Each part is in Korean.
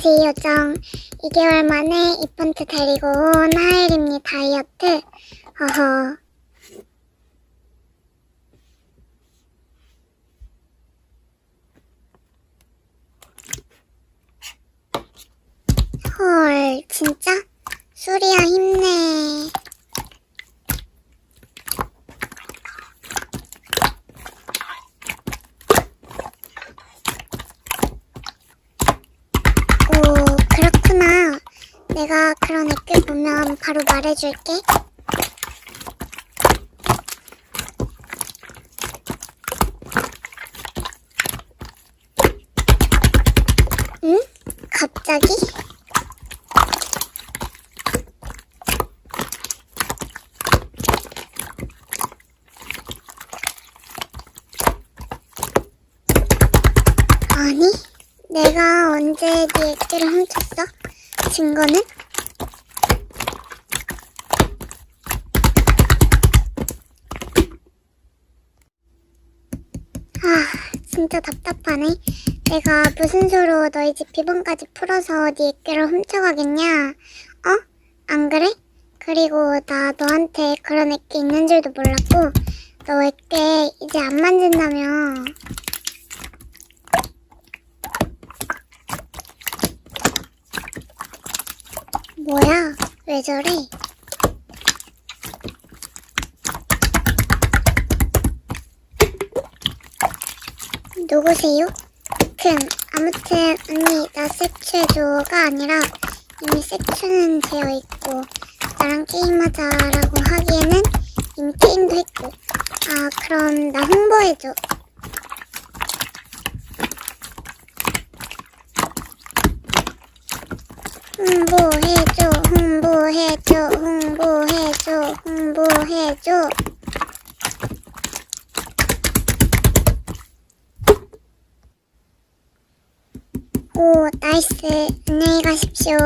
안녕하세요, 정. 2개월 만에 이펀트 데리고 온 하엘입니다, 다이어트. 허허. 헐, 진짜? 수리야, 힘내. 오, 그렇구나. 내가 그런 댓글 보면 말해줄게. 응? 갑자기? 아니, 내가 언제 네 액기를 훔쳤어? 증거는? 아, 진짜 답답하네. 내가 무슨 수로 너희 집 비번까지 풀어서 네 액기를 훔쳐가겠냐? 어? 안 그래? 그리고 나 너한테 그런 액기 있는 줄도 몰랐고 너 액기 이제 안 만진다며. 뭐야? 왜 저래? 누구세요? 큰 아무튼 언니 나 섹추해줘가 아니라 이미 섹추는 되어 있고 나랑 게임하자라고 하기에는 이미 게임도 했고. 아 그럼 나 홍보해줘. 홍보해줘 홍보해줘 홍보해줘 홍보해줘 오 나이스 안녕히 가십시오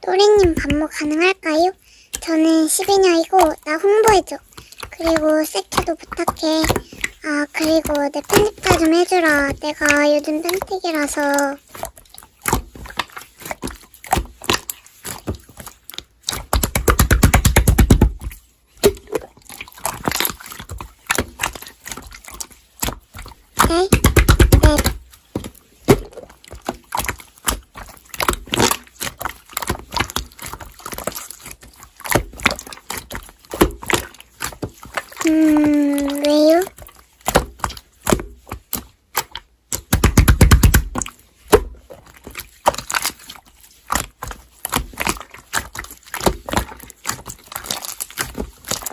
또래님 반모 가능할까요? 저는 12년이고 나 홍보해줘. 그리고 세트도 부탁해. 아 그리고 내 편집자 좀 해주라. 내가 요즘 딴뜨기라서. 네? 네. 음, 왜요?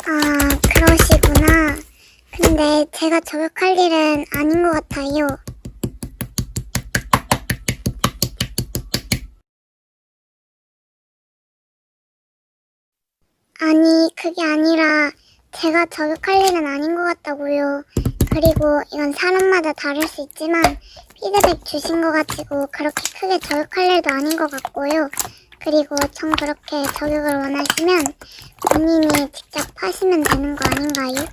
아, 그러시구나. 근데 제가 저격할 일은 아닌 것 같아요. 아니, 그게 아니라 제가 저격할 일은 아닌 것 같다고요. 그리고 이건 사람마다 다를 수 있지만 피드백 주신 거 가지고 그렇게 크게 저격할 일도 아닌 것 같고요. 그리고 전 그렇게 저격을 원하시면 본인이 직접 하시면 되는 거 아닌가요?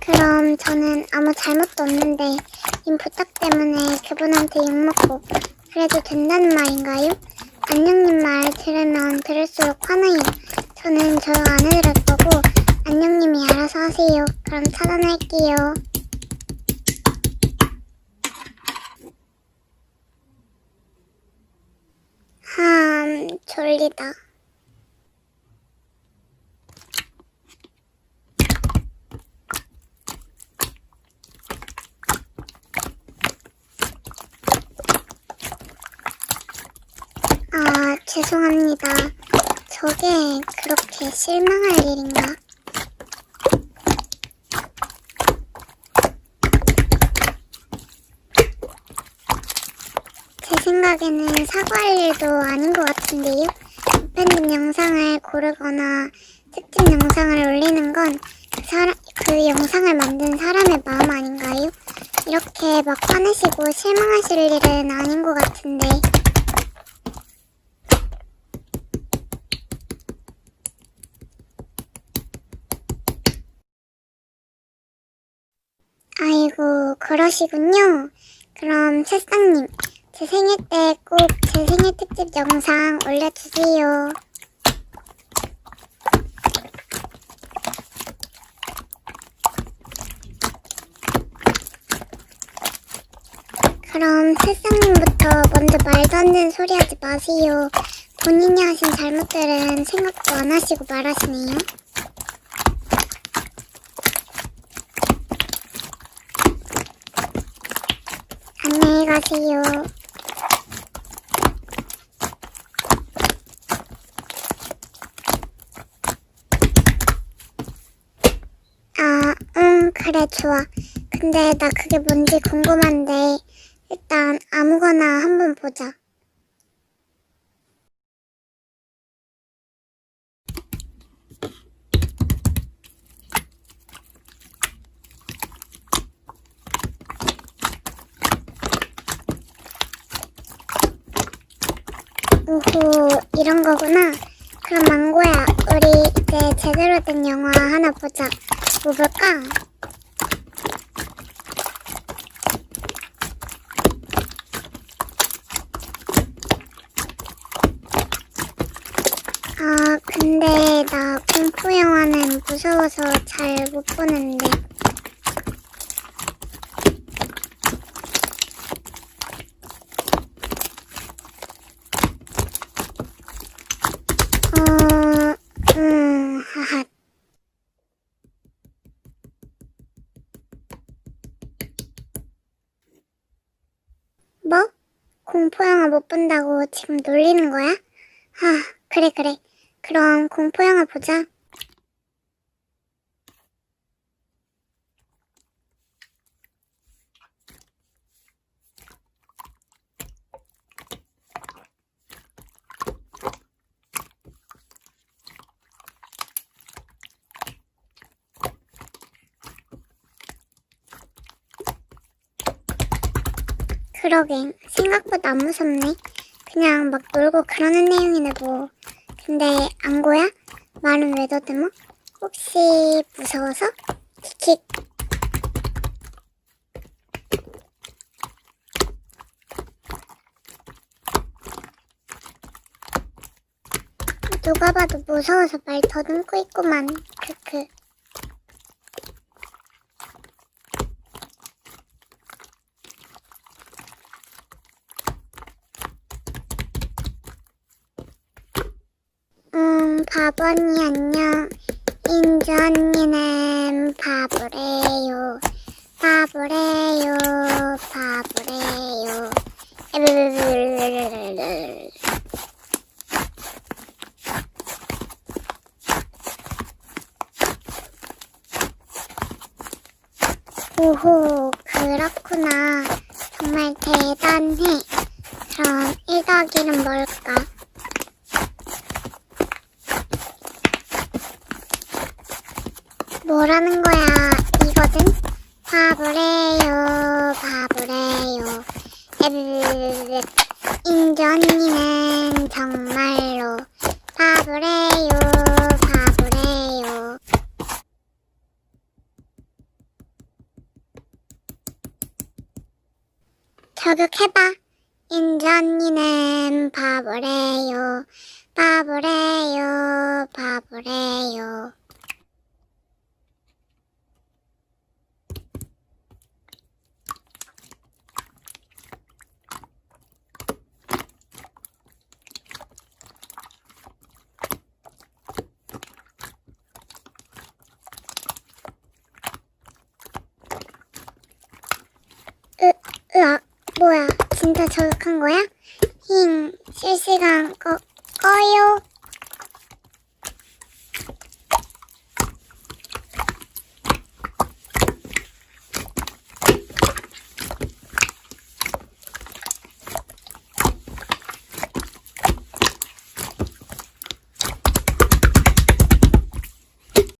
그럼 저는 아무 잘못도 없는데 님 부탁 때문에 그분한테 욕먹고 그래도 된다는 말인가요? 안녕님 말 들으면 들을수록 화나요. 저는 저격 안 해드릴 거고 안녕님이 알아서 하세요. 그럼 차단할게요. 함 졸리다. 아, 죄송합니다. 저게 그렇게 실망할 일인가? 제 생각에는 사과할 일도 아닌 것 같은데요? 편집 영상을 고르거나 특집 영상을 올리는 건 그 사람, 그 영상을 만든 사람의 마음 아닌가요? 이렇게 막 화내시고 실망하실 일은 아닌 것 같은데. 아이고, 그러시군요. 그럼 새싹님, 제 생일 때 꼭 제 생일 특집 영상 올려주세요. 그럼 새싹님부터 먼저 말도 안 되는 소리 하지 마세요. 본인이 하신 잘못들은 생각도 안 하시고 말하시네요. 안녕히 가세요. 아, 응, 그래, 좋아. 근데 나 그게 뭔지 궁금한데, 일단 아무거나 한번 보자. 오호, 이런 거구나. 그럼 망고야, 우리 이제 제대로 된 영화 하나 보자. 뭐 볼까? 아, 근데 나 공포 영화는 무서워서 잘 못 보는데. 어, 음, 하하. 뭐? 공포 영화 못 본다고 지금 놀리는 거야? 아, 그래, 그래. 그럼 공포 영화 보자. 그러게 생각보다 안 무섭네. 그냥 막 놀고 그러는 내용이네 뭐. 근데 안고야? 말은 왜 더듬어? 혹시 무서워서? 킥킥. 누가 봐도 무서워서 말 더듬고 있구만. 크크. 바보 언니 안녕. 인주 언니는 바보래요. 바보래요. 바보래요. 오호, 그렇구나. 정말 대단해. 그럼 1덕이는 뭘까? 뭐라는 거야, 이거든? 바보래요, 바보래요. 에브브브브. 언니는 정말로 바보래요, 바보래요. 저격해봐. 인주 언니는 바보래요, 바보래요, 바보래요. 으, 으악, 뭐야, 진짜 저격한 거야? 힝, 실시간 꺼, 꺼요.